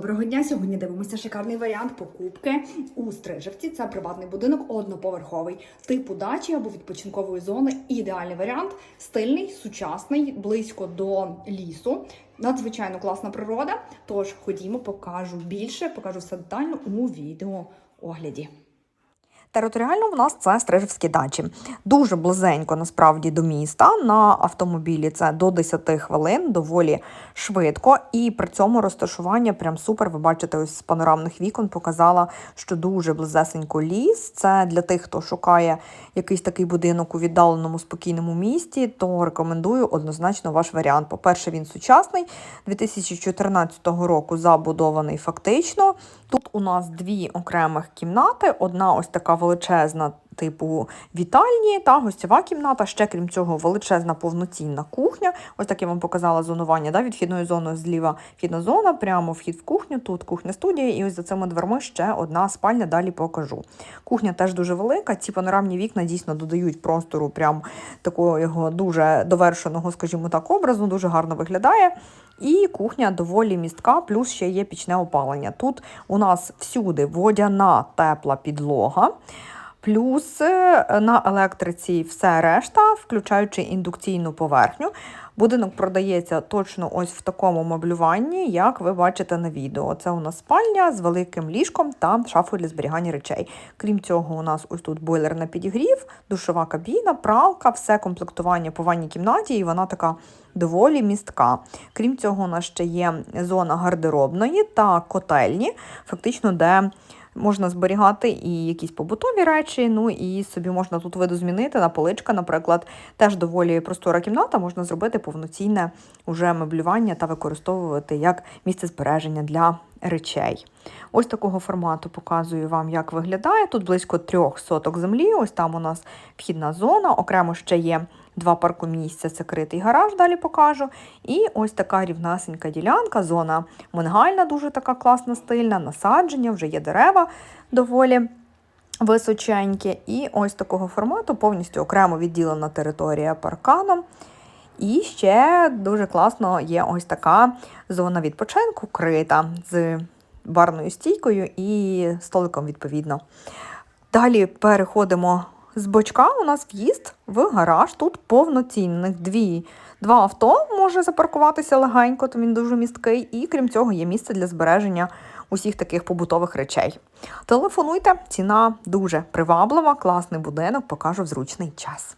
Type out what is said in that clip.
Доброго дня! Сьогодні дивимося шикарний варіант покупки у Стрижевці. Це приватний будинок одноповерховий, типу дачі або відпочинкової зони. Ідеальний варіант, стильний, сучасний, близько до лісу. Надзвичайно класна природа. Тож ходімо, покажу більше, покажу все детально у відео огляді. Територіально в нас це Стрижевські дачі. Дуже близенько насправді до міста. На автомобілі це до 10 хвилин, доволі швидко. І при цьому розташування прям супер. Ви бачите, ось з панорамних вікон показала, що дуже близесенько ліс. Це для тих, хто шукає якийсь такий будинок у віддаленому спокійному місті, то рекомендую однозначно ваш варіант. По-перше, він сучасний, 2014 року забудований фактично. Тут у нас дві окремих кімнати. Одна ось така величезна, типу вітальні та гостєва кімната. Ще крім цього, величезна повноцінна кухня. Ось так я вам показала зонування. Да? Відхідною зоною зліва вхідна зона, прямо вхід в кухню. Тут кухня студія, і ось за цими дверми ще одна спальня. Далі покажу. Кухня теж дуже велика. Ці панорамні вікна дійсно додають простору, прям такого його дуже довершеного, скажімо так, образу. Дуже гарно виглядає. І кухня доволі містка, плюс ще є пічне опалення. Тут у нас всюди водяна тепла підлога. Плюс е, на електриці все решта, включаючи індукційну поверхню. Будинок продається точно ось в такому меблюванні, як ви бачите на відео. Це у нас спальня з великим ліжком та шафою для зберігання речей. Крім цього, у нас ось тут бойлер на підігрів, душова кабіна, пралка, все комплектування по ванній кімнаті, і вона така доволі містка. Крім цього, у нас ще є зона гардеробної та котельні, фактично, де можна зберігати і якісь побутові речі, ну і собі можна тут видозмінити на поличка, наприклад, теж доволі простора кімната, можна зробити повноцінне уже меблювання та використовувати як місце збереження для речей. Ось такого формату показую вам, як виглядає. Тут близько трьох соток землі. Ось там у нас вхідна зона, окремо ще є два паркомісця, це критий гараж, далі покажу. І ось така рівнасенька ділянка, зона мангальна, дуже така класна, стильна, насадження, вже є дерева доволі. Височенькі, і ось такого формату повністю окремо відділена територія парканом. І ще дуже класно є ось така зона відпочинку, крита з барною стійкою і столиком, відповідно. Далі переходимо з бочка. У нас в'їзд в гараж. Тут повноцінних дві. Два авто може запаркуватися легенько, то він дуже місткий. І крім цього, є місце для збереження усіх таких побутових речей. Телефонуйте, ціна дуже приваблива, класний будинок, покажу в зручний час.